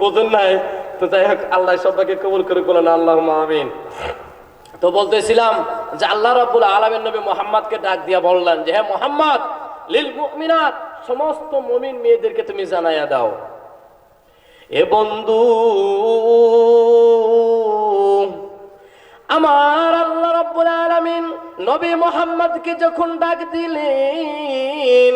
বোঝেন নাই? তো যাই হোক, আল্লাহ সবাইকে কবুল করে বলেন আল্লাহ তো বলতেছিলাম যে আল্লাহ রাব্বুল আলামিন নবী মোহাম্মদকে ডাক দিয়া বললেন যে হ্যাঁ মোহাম্মদ, লিল সমস্ত মমিন মেয়েদেরকে তুমি জানাইয়া দাও। এ বন্ধু, আমার আল্লাহ নবী মোহাম্মদকে যখন ডাক দিলেন,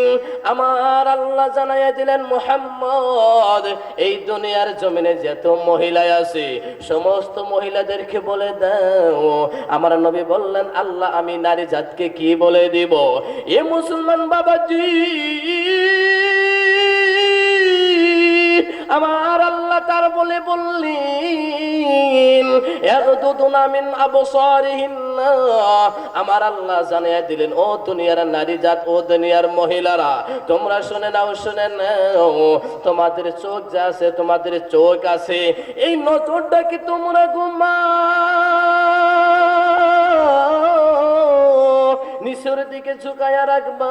আমার আল্লাহ জানাইয়া দিলেন, মোহাম্মদ, এই দুনিয়ার জমিনে যত মহিলা আছে, সমস্ত মহিলাদেরকে বলে দাও। আমার নবী বললেন, আল্লাহ, আমি নারী জাতকে কি বলে দিব? এ মুসলমান বাবাজি, আমার আল্লাহ তার বলে বললেন আবসারিহিন্না। আমার আল্লাহ জানিয়ে দিলেন, ও দুনিয়ার নারী জাত, ও দুনিয়ার মহিলারা, তোমরা শুনে নাও শুনে নাও। তোমাদের চোখ যা আছে, তোমাদের চোখ আছে। এই নজরটা কি তোমরা ঘুমা দিকে ঝুঁকায়া রাখবা।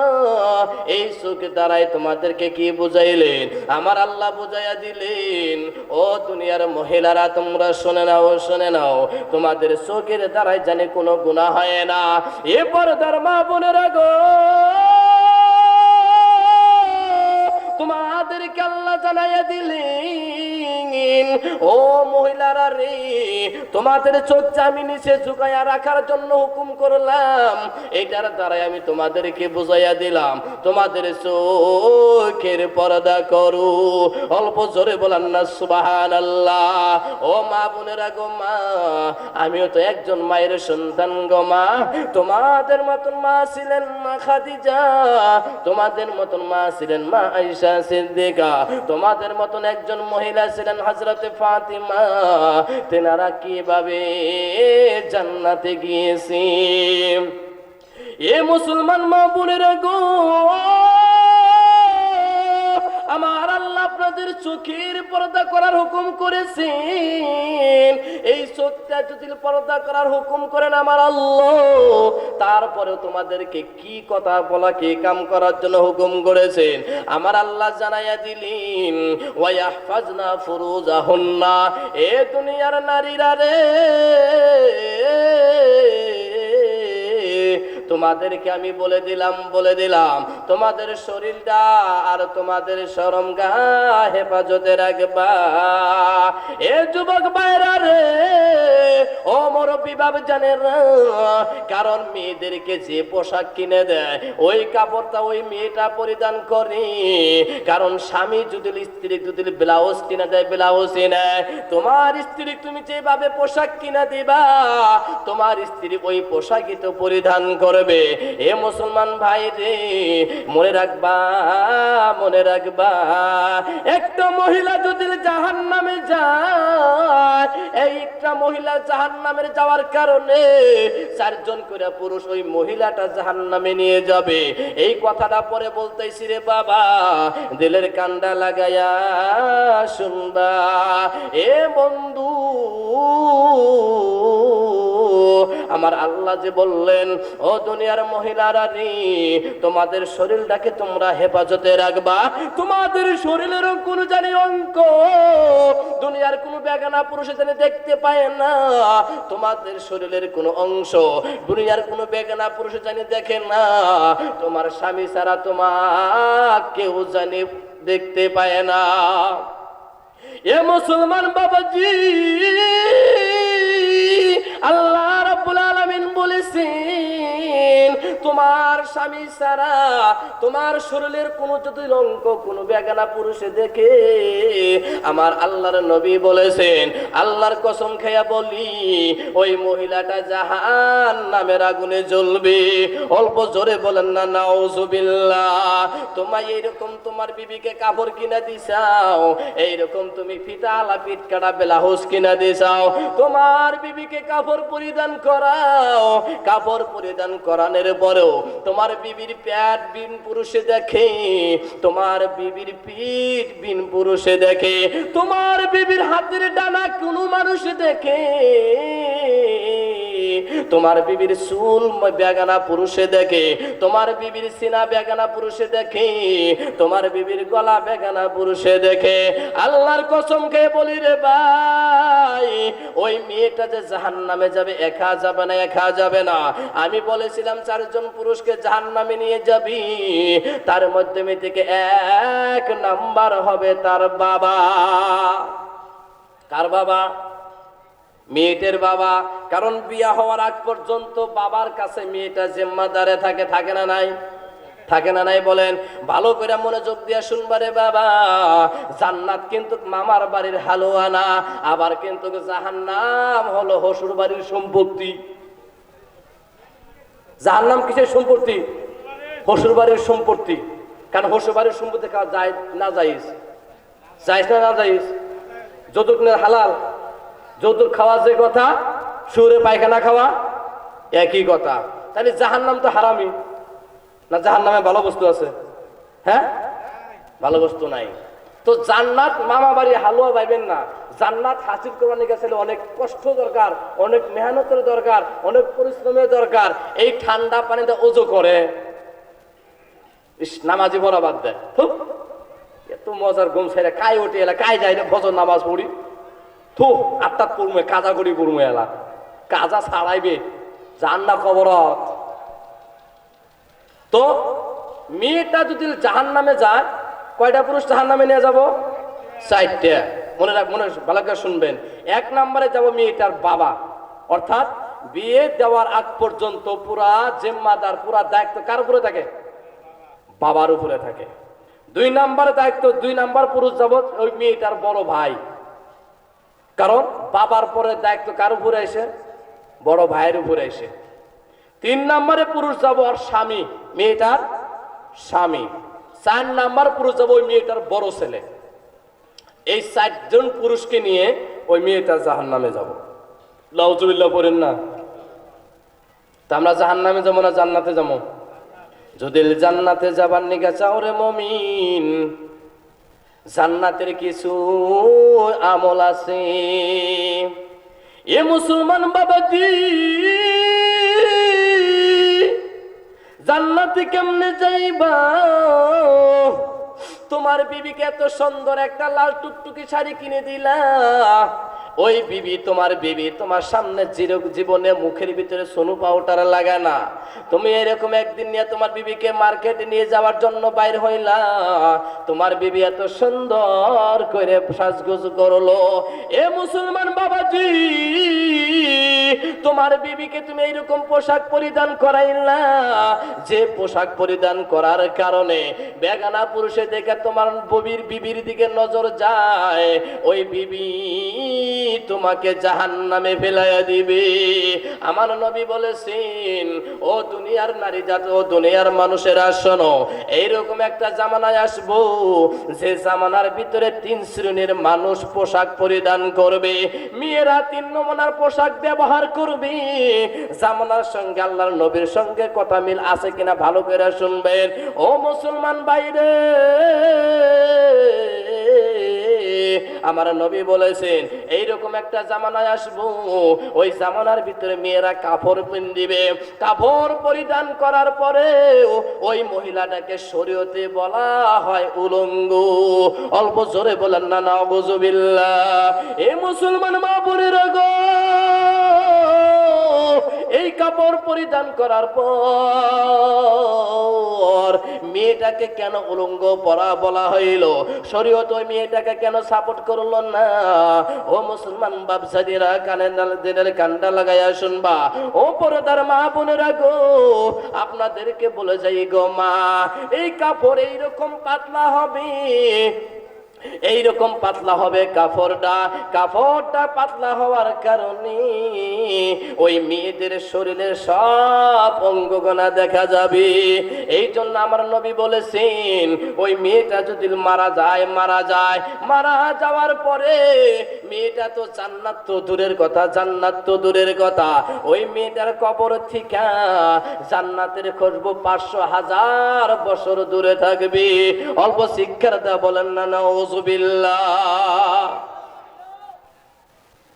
এই চোখ দ্বারাই তোমাদেরকে কি বুঝাইলেন? আমার আল্লাহ বুঝাইয়া দিলেন, ও দুনিয়ার মহিলারা, তোমরা শুনে নাও শুনে নাও। তোমাদের চোখের দ্বারাই জানি কোনো গুণা হয় না। এ পর্দার মা বোনেরা গো, তোমাদেরকে আল্লাহ জানাইয়া দিলেন ও মহিলারা রে, তোমাদের চোখ আমি নিচে ঝুঁকাইয়া রাখার জন্য হুকুম করলাম। এটার দ্বারাই আমি তোমাদেরকে বুঝাইয়া দিলাম, তোমাদের চোখের পর্দা অল্প জোরে বলান না সুবাহান আল্লাহ ও মা বোনেরা গো মা, আমিও তো একজন মায়ের সন্তান গো মা। তোমাদের মতন মা ছিলেন মা খাদিজা, তোমাদের মতন মা ছিলেন মা আইসা সিদ্দিকা, তোমাদের মতন একজন মহিলা ছিলেন হজরতে ফাতিমা, তেনারা কীভাবে জান্নাতে গিয়েছি? এ মুসলমান মা বোনেরা গো, আমার আল্লাহ আপনাদের চোখের পর্দা করার হুকুম করেছেন এই চোখটা যদি পর্দা করার হুকুম করেন আমার আল্লাহ। তারপরেও তোমাদেরকে কি কথা বলা, কি কাম করার জন্য হুকুম করেছেন? আমার আল্লাহ জানাইয়া দিলেন ওয়াহফাজনা ফুরুজাহুন্না এ দুনিয়ার নারীরা রে। তোমাদেরকে আমি বলে দিলাম বলে দিলাম। তোমাদের শরীরটা আর তোমাদের সরম গা হেফাজতে রাখবা এ যুবক বাইরা রে, ও মোর বিভাব জানে কারণ মেয়েদেরকে যে পোশাক কিনে দেয়, ওই কাপড়টা ওই মেয়েটা পরিধান করে। কারণ স্বামী যদি স্ত্রী যদি ব্লাউজ কিনে দেয়, ব্লাউজ নেয় তোমার স্ত্রী তুমি যেভাবে পোশাক কিনে দিবা, তোমার স্ত্রী ওই পোশাকই তো পরিধান করবে। এ মুসলমান ভাই রে মনে রাখবা মনে রাখবা। একটা মহিলা যদি জাহান নামে যায়, এই একটা মহিলা জাহান নামের যাওয়ার কারণে চারজন করে পুরুষ ওই মহিলাটা জাহান নামে নিয়ে যাবে। এই কথাটা পরে বলতেছি রে বাবা, দিলের কান্ডা লাগায়া শুনবা। এ বন্ধু আমার আল্লাহ যে বললেন, ও দুনিয়ার মহিলারা রে তোমাদের শরীরটাকে তোমরা হেফাজতে রাখবা। তোমাদের শরীরের কোন জানি অঙ্ক, দুনিয়ার কোন বেগানা পুরুষে জানি দেখতে পায় না। তোমাদের শরীরের কোন অংশ, দুনিয়ার কোন বেগানা পুরুষে জানি দেখে না। তোমার স্বামী ছাড়া তোমার কেউ জানি দেখতে পায় না। এ মুসলমান বাবাজি তোমার স্বামী ছাড়া তোমার শরীরের কোনো যদি অঙ্ক কোনো বেগানা পুরুষে দেখে আমার আল্লাহর নবী বলেছেন, আল্লাহর কসম খেয়া বলি, ওই মহিলাটা জাহান নামের আগুনে জ্বলবে। অল্প জোরে বলেন, না, নাউজুবিল্লাহ, তোমায় এইরকম তোমার বিবিকে কাপড় কিনা দিছাও, এইরকম তুমি ফিতা আলা পিট কাটা ব্লাউজ কিনা দিছাও, তোমার বিবিকে কাপড় পরিধান করাও। কাপড় পরিধান করানোর পরেও তোমার বিবির প্যাট বিন পুরুষে দেখে, তোমার বিবির পিঠ বিন পুরুষে দেখে, তোমার বিবির হাতের ডানা কোনো মানুষ দেখে। তোমার বিবির চুল বেগানা পুরুষে দেখে, তোমার বিবির সিনা বেগানা পুরুষে দেখে, তোমার বিবির গলা বেগানা পুরুষে দেখে। আল্লাহর কসম খেয়ে বলি রে ভাই, ওই মেয়েটা যে জাহান নামে যাবে, একা যাবে না, একা যাবে না। আমি বলেছিলাম, চারজন পুরুষকে জাহান নামে নিয়ে যাবি। তার মাধ্যমে থেকে এক নাম্বার হবে তার বাবা। কার বাবা? মেয়েটের বাবা, কারণ বিয়া হওয়ার আগ পর্যন্ত বাবার কাছে মেয়েটা জিম্মাদারে থাকে থাকে না নাই? থাকে না নাই বলেন? ভালো করে মনোযোগ দিয়া শুনবারে বাবা। জান্নাত কিন্তু মামার বাড়ির হালুয়া না, আবার কিন্তু জাহান্নাম হলো হসুর বাড়ির সম্পত্তি। জাহান্নাম কিসের সম্পত্তি? হসুর বাড়ির সম্পত্তি। কারণ হসুর বাড়ির সম্পত্তি খাওয়া যায় না যাইস যাইস না না যাইস যৌতুক নে হালাল। যৌতুক খাওয়া যে কথা, সুরে পায়খানা খাওয়া, একই কথা। তাহলে জাহান নাম তো হারামি না জাহান নামে ভালো বস্তু আছে? হ্যাঁ? ভালো বস্তু নাই। তো জান্নাত মামা বাড়ি হালুয়া পাইবেন না। জান্নাত হাসিল করবার গেছে অনেক কষ্ট দরকার, অনেক মেহনতের দরকার, অনেক পরিশ্রমের দরকার। এই ঠান্ডা পানিতে ওজো করে নামাজি বড় বাদ দেয়। এত মজার ঘুম ছেড়ে কাই ওঠে এলা কাই যায় না? ভজন নামাজ পড়ি। থু আটটাত পড়মে কাজা করি পড়মে এলা। কাজা ছাড়াইবে জান না খবরত তো, মেয়েটা যদি জাহান নামে যায়, কয়টা পুরুষ জাহান নামে নিয়ে যাব? চারটে। মনে রাখ, মনে ভালো শুনবেন। এক নম্বরে যাব মেয়েটার বাবা। অর্থাৎ, বিয়ে দেওয়ার আগ পর্যন্ত পুরা জিম্মাদার, পুরা দায়িত্ব কার উপরে থাকে? বাবার উপরে থাকে। দুই নাম্বারে দায়িত্ব, দুই নাম্বার পুরুষ যাব ওই মেয়েটার বড় ভাই। কারণ বাবার পরে দায়িত্ব কার উপরে এসে? বড় ভাইয়ের উপরে এসে। তিন নম্বরে পুরুষ যাব আর স্বামী, মেয়েটার স্বামী। চার নাম্বার পুরুষ যাব ওই মেয়েটার বড় ছেলে। এই চারজন পুরুষকে নিয়ে ওই মেয়েটা জাহান নামে যাব। লাউজুবিল্লাহ পড়েন না? তা আমরা জাহান নামে যাব না জান্নাতে যাব? যদি জান্নাতে যাবার নিগা চাও রে মমিন জান্নাতের কিছু আমল আছে। এ মুসলমান বাবা বাবাজি, জান্নাতে কেমনে যাইবা? তোমার বিবিকে এত সুন্দর একটা লাল টুকটুকি শাড়ি কিনে দিলা। ওই বিবি, তোমার বিবি, তোমার সামনে জীবনে মুখের ভিতরে সোনু পাউডার লাগায় না। তুমি এরকম একদিন নিয়ে তোমার বিবিকে মার্কেটে নিয়ে যাওয়ার জন্য বাইর হইলা। তোমার বিবি এত সুন্দর করে সাজগুজ করল। এ মুসলমান বাবাজি, তোমার বিবিকে তুমি এইরকম পোশাক পরিধান করাইলা। যে পোশাক পরিধান করার কারণে বেগানা পুরুষে দেখে তোমার ববির বিবির দিকে নজর যায়। ওই বিবি তোমাকে জাহান নামে ফেলাইয়া দিবে। আমার নবী বলেছেন, ও দুনিয়ার নারী জাত, ও দুনিয়ার মানুষেরা শোনো এইরকম একটা জামানায় আসব যে জামানার ভিতরে তিন শ্রেণির মানুষ পোশাক পরিধান করবে, মেয়েরা তিন নমুনার পোশাক ব্যবহার করবে। জামানার সঙ্গে আল্লাহর নবীর সঙ্গে কথা মিল আছে কিনা ভালো করে শুনবেন। ও মুসলমান বাইরে আমার নবী বলেছেন, এইরকম একটা জামানায় আসব, ওই জামানার ভিতরে মেয়েরা কাপড় পিন্দিবে কাপড় পরিধান করার পরে ওই মহিলাটাকে শরীয়তে বলা হয় উলঙ্গ। অল্প জোরে বলেন, না না এ মুসলমান মা বোনেরা গো কাপড় পরিধান করার পর মেয়েটাকে কেন উলঙ্গ পরা বলা হইল? শরীয়ত ওই মেয়েটাকে কেন সাপোর্ট করল না? ও মুসলমান বাবসাদিরা কানে দিনের কান্ডা লাগাইয়া শুনবা, ও পরদার মা বোনেরা গো, আপনাদেরকে বলে যাই গো মা, এই কাপড় এইরকম পাতলা হবে। এইরকম পাতলা হবে কাপড়টা কাপড়টা পাতলা হওয়ার কারণে ওই মেয়েদের শরীরের সব অঙ্গগণা দেখা যাবে। এই জন্য আমার নবী বলেছেন, ওই মেয়েটা যদি মারা যায় মারা যায়। মারা যাওয়ার পরে মেয়েটা তো জান্নাত তো দূরের কথা, জান্নাত তো দূরের কথা। ওই মেয়েটার কবর থেকে জান্নাতের খুশবু পাঁচশো হাজার বছর দূরে থাকবে। অল্প শিক্ষার দা বলেন না না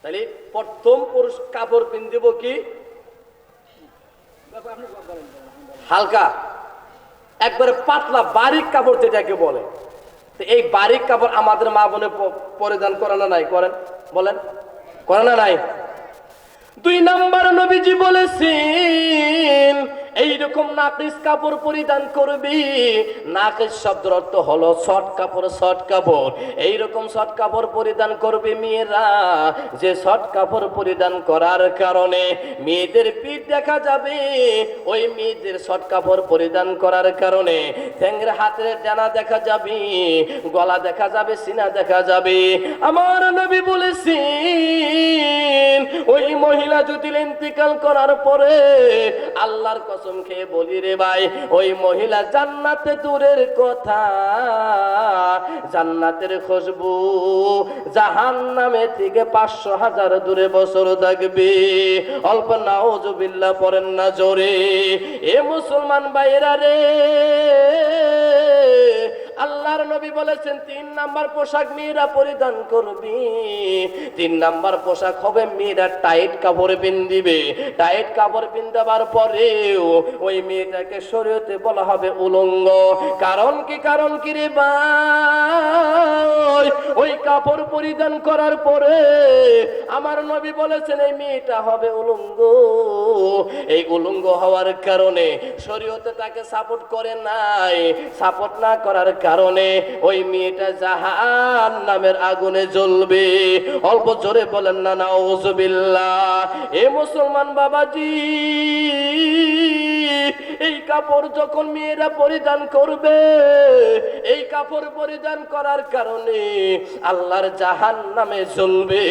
তাহলে প্রথম পুরুষ কাপড় পিন্দিব কি? হালকা। একবারে পাতলা বারিক কাপড় যেটাকে বলে। এই বারিক কাপড় আমাদের মা বোনে পরিধান করে না নাই? করেন। বলেন। করে না নাই? দুই নাম্বার নবীজি বলেছেন এইরকম নাকিস কাপড় পরিধান করবি। নাকিস শব্দের অর্থ হলো শর্ট কাপড় শর্ট কাপড়। এইরকম শর্ট কাপড় পরিধান করবে মেয়েরা। যে শর্ট কাপড় পরিধান করার কারণে মেয়েদের পিঠ দেখা যাবে। ওই মেয়েদের শর্ট কাপড় পরিধান করার কারণে ঠ্যাংের হাতের ডানা দেখা যাবে, গলা দেখা যাবে, সিনা দেখা যাবে। আমার নবী বলেছেন, ওই মহিলা যদি ইন্তিকাল করার পরে আল্লাহর কসম খেয়ে বলি রে ভাই, ওই মহিলা জান্নাতে দূরের কথা। জান্নাতের খুশবু জাহান নামে থেকে পাঁচশো হাজার দূরে বছর থাকবে। অল্প নাওজবিল্লা পড়েন না জোরে। এ মুসলমান বাইরা রে। আল্লাহর নবী বলেছেন, তিন নাম্বার পোশাক মেয়েরা পরিধান করবি। তিন নাম্বার পোশাক হবে মেয়েরা টাইট কাপড় পিন্দিবে টাইট কাপড় পিন্দাবার পরেও ওই মেয়েটাকে শরীয়তে বলা হবে উলঙ্গ। কারণ কি কারণ কি রে ভাই? ওই কাপড় পরিধান করার পরে আমার নবী বলেছেন, এই মেয়েটা হবে উলঙ্গ। এই উলঙ্গ হওয়ার কারণে শরীয়তে তাকে সাপোর্ট করে নাই। সাপোর্ট না করার কারণে ওই মেয়েটা জাহান নামের আগুনে জ্বলবে। অল্প জোরে বলেন, না না এ মুসলমান বাবাজি, এই কাপড় যখন মেয়েরা পরিধান করবে, এই কাপড় পরিধান করার কারণে আল্লাহর জাহান নামে জ্বলবে।